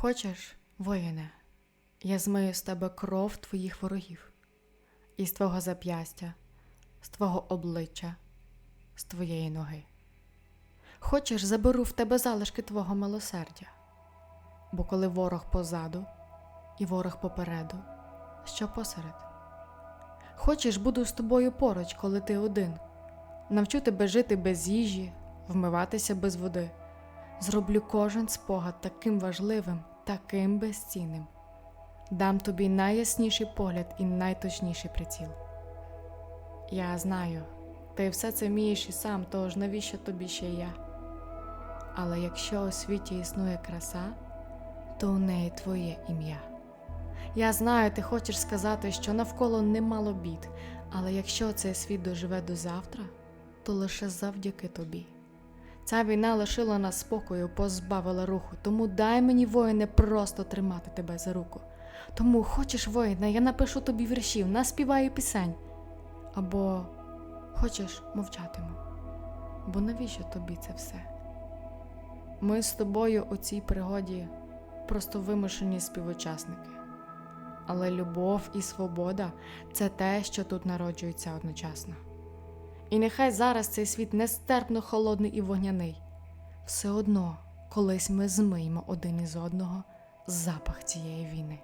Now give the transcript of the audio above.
Хочеш, воїне, я змию з тебе кров твоїх ворогів, із твого зап'ястя, з твого обличчя, з твоєї ноги. Хочеш, заберу в тебе залишки твого милосердя, бо коли ворог позаду і ворог попереду, що посеред? Хочеш, буду з тобою поруч, коли ти один. Навчу тебе жити без їжі, вмиватися без води. Зроблю кожен спогад таким важливим, таким безцінним. Дам тобі найясніший погляд і найточніший приціл. Я знаю, ти все це вмієш і сам, тож навіщо тобі ще я? Але якщо у світі існує краса, то у неї твоє ім'я. Я знаю, ти хочеш сказати, що навколо немало бід, але якщо цей світ доживе до завтра, то лише завдяки тобі. Ця війна лишила нас спокою, позбавила руху, тому дай мені, воїне, просто тримати тебе за руку. Тому хочеш, воїне, я напишу тобі віршів, наспіваю пісень. Або хочеш мовчатиму. Бо навіщо тобі це все? Ми з тобою у цій пригоді просто вимушені співучасники. Але любов і свобода це те, що тут народжується одночасно. І нехай зараз цей світ нестерпно холодний і вогняний. Все одно колись ми змиємо один із одного запах цієї війни.